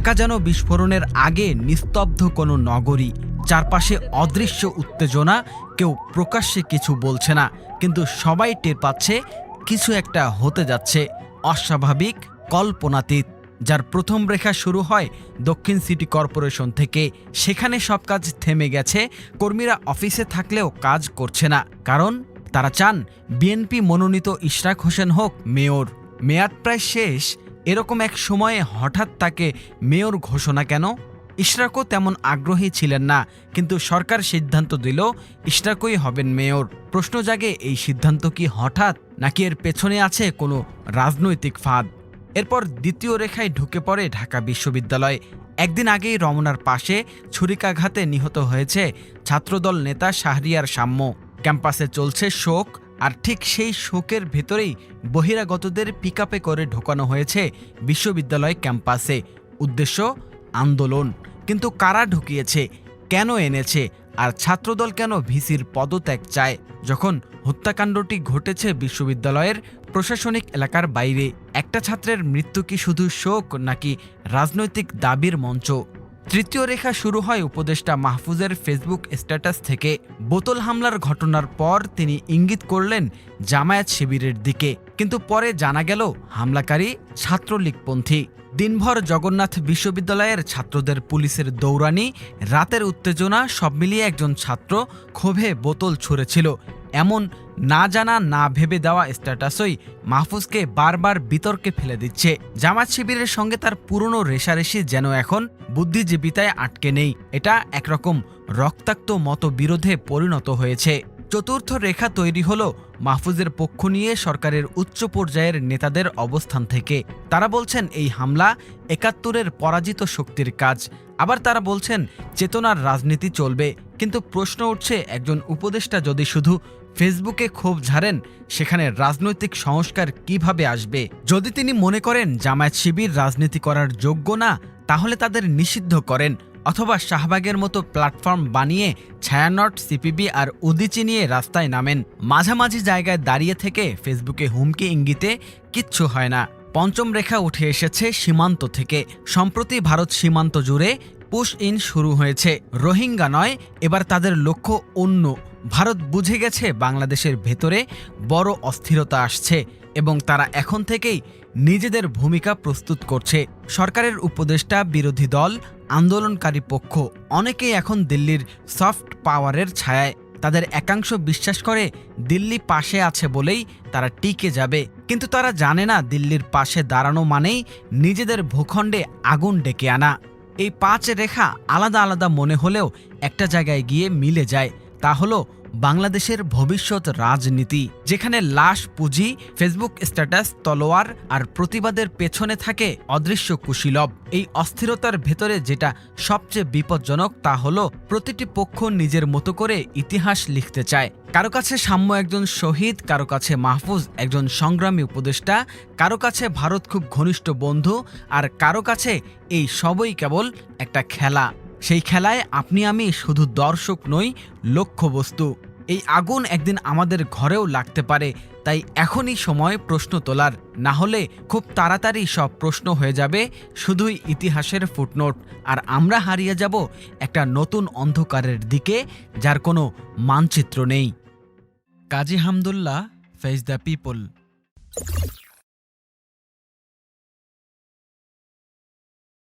ঢাকা যেন বিস্ফোরণের আগে নিস্তব্ধ কোনো নগরী, চারপাশে অদৃশ্য উত্তেজনা, কেউ প্রকাশ্যে কিছু বলছে না, কিন্তু সবাই টের পাচ্ছে কিছু একটা হতে যাচ্ছে। অস্বাভাবিক, কল্পনাতীত, যার প্রথম রেখা শুরু হয় দক্ষিণ সিটি কর্পোরেশন থেকে। সেখানে সব কাজ থেমে গেছে, কর্মীরা অফিসে থাকলেও কাজ করছে না, কারণ তারা চান বিএনপি মনোনীত ইশরাক হোসেন হোক, মেয়র। মেয়াদ প্রায় শেষ এরকম এক সময়ে হঠাৎ তাকে মেয়র ঘোষণা কেন? ইশরাকও তেমন আগ্রহী ছিলেন না, কিন্তু সরকার সিদ্ধান্ত দিল ইশরাকই হবেন মেয়র। প্রশ্ন জাগে, এই সিদ্ধান্ত কি হঠাৎ, নাকি এর পেছনে আছে কোনো রাজনৈতিক ফাঁদ? এরপর দ্বিতীয় রেখায় ঢুকে পড়ে ঢাকা বিশ্ববিদ্যালয়। একদিন আগেই রমনার পাশে ছুরিকাঘাতে নিহত হয়েছে ছাত্রদল নেতা শাহরিয়ার সাম্য ক্যাম্পাসে চলছে শোক আর ঠিক সেই শোকের ভেতরেই বহিরাগতদের পিকআপে করে ঢোকানো হয়েছে বিশ্ববিদ্যালয় ক্যাম্পাসে। উদ্দেশ্য, আন্দোলন। কিন্তু কারা ঢুকিয়েছে, কেন এনেছে, আর ছাত্রদল কেন ভিসির পদত্যাগ চায়, যখন হত্যাকাণ্ডটি ঘটেছে বিশ্ববিদ্যালয়ের প্রশাসনিক এলাকার বাইরে? একটা ছাত্রের মৃত্যু কি শুধু শোক নাকি রাজনৈতিক দাবির মঞ্চ? তৃতীয় রেখা শুরু হয় উপদেষ্টা মাহফুজের ফেসবুক স্ট্যাটাস থেকে। বোতল হামলার ঘটনার পর তিনি ইঙ্গিত করলেন জামায়াত শিবিরের দিকে। কিন্তু পরে জানা গেল, হামলাকারী ছাত্রলীগপন্থী। দিনভর জগন্নাথ বিশ্ববিদ্যালয়ের ছাত্রদের পুলিশের দৌড়ানি, রাতের উত্তেজনা, সব মিলিয়ে একজন ছাত্র ক্ষোভে বোতল ছুঁড়েছিল। এমন না জানা, না ভেবে দেওয়া স্ট্যাটাসই মাহফুজকে বারবার বিতর্কে ফেলে দিচ্ছে। জামাত শিবিরের সঙ্গে তার পুরনো রেশারেশি যেন এখন বুদ্ধিজীবিতায় আটকে নেই। এটা একরকম রক্তাক্ত মতবিরোধে পরিণত হয়েছে। চতুর্থ রেখা তৈরি হলো মাহফুজের পক্ষ নিয়ে সরকারের উচ্চ পর্যায়ের নেতাদের অবস্থান থেকে। তারা বলছেন, এই হামলা একাত্তরের পরাজিত শক্তির কাজ। আবার তারা বলছেন, চেতনার রাজনীতি চলবে। কিন্তু প্রশ্ন উঠছে, একজন উপদেষ্টা যদি শুধু ফেসবুকে ক্ষোভ ঝাড়েন সেখানে রাজনৈতিক সংস্কার কীভাবে আসবে? যদি তিনি মনে করেন জামায়াত শিবির রাজনীতি করার যোগ্য না, তাহলে তাদের নিষিদ্ধ করেন অথবা শাহবাগের মতো প্ল্যাটফর্ম বানিয়ে ছায়ানট, সিপিবি আর উদিচি নিয়ে রাস্তায় নামেন। মাঝামাঝি জায়গায় দাঁড়িয়ে থেকে ফেসবুকে হুমকি ইঙ্গিতে কিচ্ছু হয় না। পঞ্চম রেখা উঠে এসেছে সীমান্ত থেকে। সম্প্রতি ভারত সীমান্ত জুড়ে পুশ ইন শুরু হয়েছে। রোহিঙ্গা নয়, এবার তাদের লক্ষ্য অন্য। ভারত বুঝে গেছে বাংলাদেশের ভেতরে বড় অস্থিরতা আসছে এবং তারা এখন থেকেই নিজেদের ভূমিকা প্রস্তুত করছে। সরকারের উপদেষ্টা বিরোধী দল, আন্দোলনকারী পক্ষ, অনেকেই এখন দিল্লির সফট পাওয়ারের ছায়ায়। তাদের একাংশ বিশ্বাস করে দিল্লি পাশে আছে বলেই তারা টিকে যাবে। কিন্তু তারা জানে না দিল্লির পাশে দাঁড়ানো মানেই নিজেদের ভূখণ্ডে আগুন ডেকে আনা। এই পাঁচ রেখা আলাদা আলাদা মনে হলেও একটা জায়গায় গিয়ে মিলে যায়। তা হলো বাংলাদেশের ভবিষ্যৎ রাজনীতি, যেখানে লাশ, পুঁজি, ফেসবুক স্ট্যাটাস, তলোয়ার আর প্রতিবাদের পেছনে থাকে অদৃশ্য কুশীলব। এই অস্থিরতার ভেতরে যেটা সবচেয়ে বিপজ্জনক তা হলো প্রতিটি পক্ষ নিজের মতো করে ইতিহাস লিখতে চায়। কারও কাছে সাম্য একজন শহীদ, কারও কাছে মাহফুজ একজন সংগ্রামী উপদেষ্টা, কারও কাছে ভারত খুব ঘনিষ্ঠ বন্ধু, আর কারও কাছে এই সবই কেবল একটা খেলা। সেই খেলায় আপনি আমি শুধু দর্শক নই, লক্ষ্যবস্তু। এই আগুন একদিন আমাদের ঘরেও লাগতে পারে, তাই এখনই সময় প্রশ্ন তোলার। না হলে খুব তাড়াতাড়ি সব প্রশ্ন হয়ে যাবে, শুধুই ইতিহাসের ফুটনোট। আর আমরা হারিয়ে যাব একটা নতুন অন্ধকারের দিকে, যার কোনো মানচিত্র নেই। Kazi Hamdullah face the people.